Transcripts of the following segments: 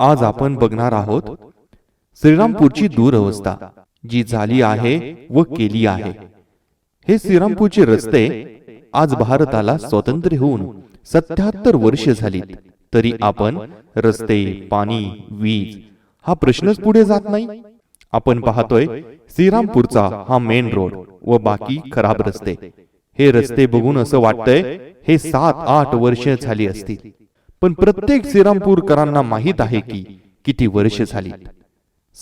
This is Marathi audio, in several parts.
आज आपण बघणार आहोत श्रीरामपूरची दूरवस्था जी झाली आहे व केली आहे. हे श्रीरामपूरचे रस्ते आज भारताला स्वातंत्र्य होऊन सत्याहत्तर वर्ष झाली तरी आपण रस्ते पाणी वीज हा प्रश्नच पुढे जात नाही. आपण पाहतोय श्रीरामपूरचा हा मेन रोड व बाकी खराब रस्ते. हे रस्ते बघून असं वाटतंय हे सात आठ वर्ष झाली असतील. पण प्रत्येक श्रीरामपूरकरांना माहीत आहे की किती वर्ष झाली.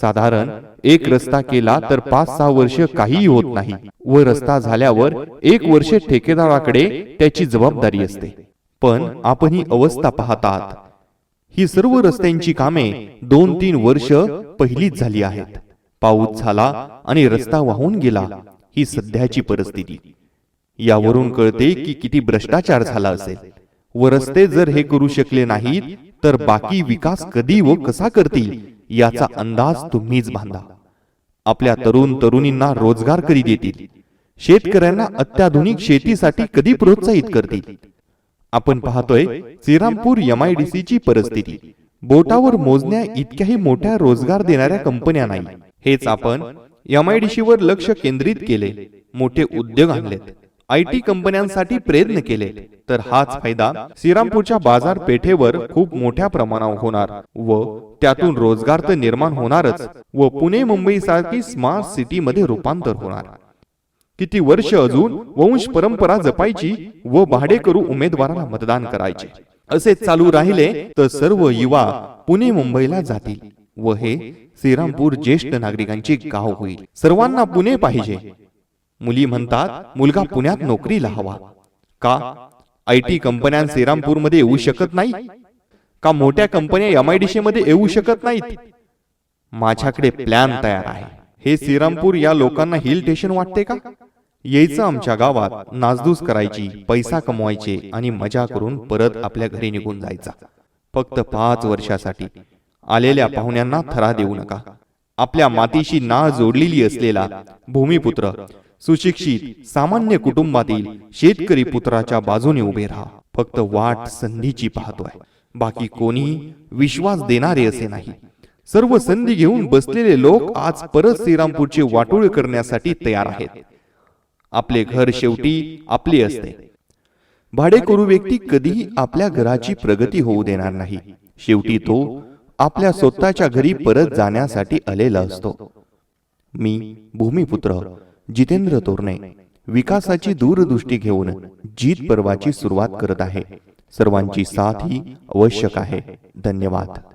साधारण एक रस्ता केला तर पाच सहा वर्ष काहीही होत नाही व रस्ता झाल्यावर एक वर्ष ठेकेदाराकडे त्याची जबाबदारी असते. पण आपण ही अवस्था पाहतात. ही सर्व रस्त्यांची कामे दोन तीन वर्ष पहिलीच झाली आहेत. पाऊस झाला आणि रस्ता वाहून गेला ही सध्याची परिस्थिती. यावरून कळते की किती भ्रष्टाचार झाला असेल. व रस्ते जर हे करू शकले नाहीत तर बाकी विकास कधी व कसा करतील याचा अंदाज तुम्हीच बांधा. आपल्या तरुण तरुणींना रोजगार कधी देतील? शेतकऱ्यांना अत्याधुनिक शेतीसाठी कधी प्रोत्साहित करतील? आपण पाहतोय श्रीरामपूर एमआयडीसी ची परिस्थिती. बोटावर मोजण्या इतक्याही मोठ्या रोजगार देणाऱ्या कंपन्या नाही. हेच आपण एमआयडीसी वर लक्ष केंद्रित केले. मोठे उद्योग आणलेत. आय टी कंपन्यांसाठी प्रयत्न केले तर हाच फायदा श्रीरामपूरच्या बाजारपेठेवर खूप मोठ्या प्रमाणावर होणार व त्यातून रोजगार तर निर्माण होणारच व पुणे मुंबई सारखी स्मार्ट सिटी मध्ये रूपांतर होणार. किती वर्ष अजून वंश परंपरा जपायची व भाडेकरू उमेदवाराला मतदान करायचे. असे चालू राहिले तर सर्व युवा पुणे मुंबईला जातील व हे श्रीरामपूर ज्येष्ठ नागरिकांचे गाव होईल. सर्वांना पुणे पाहिजे. मुली म्हणतात मुलगा पुण्यात नोकरीला हवा. का? आय टी कंपन्या श्रीरामपूरमध्ये येऊ शकत नाही का मोठ्या कंपन्या एम आय डी सी मध्ये येऊ शकत नाहीत? माझ्याकडे प्लॅन तयार आहे. हे श्रीरामपूर या लोकांना हिल स्टेशन वाटते का? यायचं आमच्या गावात नासधूस करायची पैसा कमवायचे आणि मजा करून परत आपल्या घरी निघून जायचा. फक्त पाच वर्षासाठी. आलेल्या पाहुण्यांना थरा देऊ नका. आपल्या मातीशी ना जोडलेली असलेला भूमिपुत्र सुशिक्षित सामान्य कुटुंबातील शेतकरी पुत्राच्या बाजूने उभे राहा. फक्त वाट संधीची पाहतोय. बाकी कोणी विश्वास देणारे असे नाही. सर्व संधी घेऊन बसलेले लोक आज परत श्रीरामपूरचे वाटोळ करण्यासाठी तयार आहेत. आपले घर शेवटी आपले असते. भाडेकरू व्यक्ती कधीही आपल्या घराची प्रगती होऊ देणार नाही. शेवटी तो आपल्या स्वतःच्या घरी परत जाण्यासाठी आलेला असतो. मी भूमिपुत्र जितेंद्र तोरणे विकासाची दूरदृष्टी घेऊन जीत पर्वाची सुरुवात करत आहे. सर्वांची साथ ही आवश्यक आहे. धन्यवाद.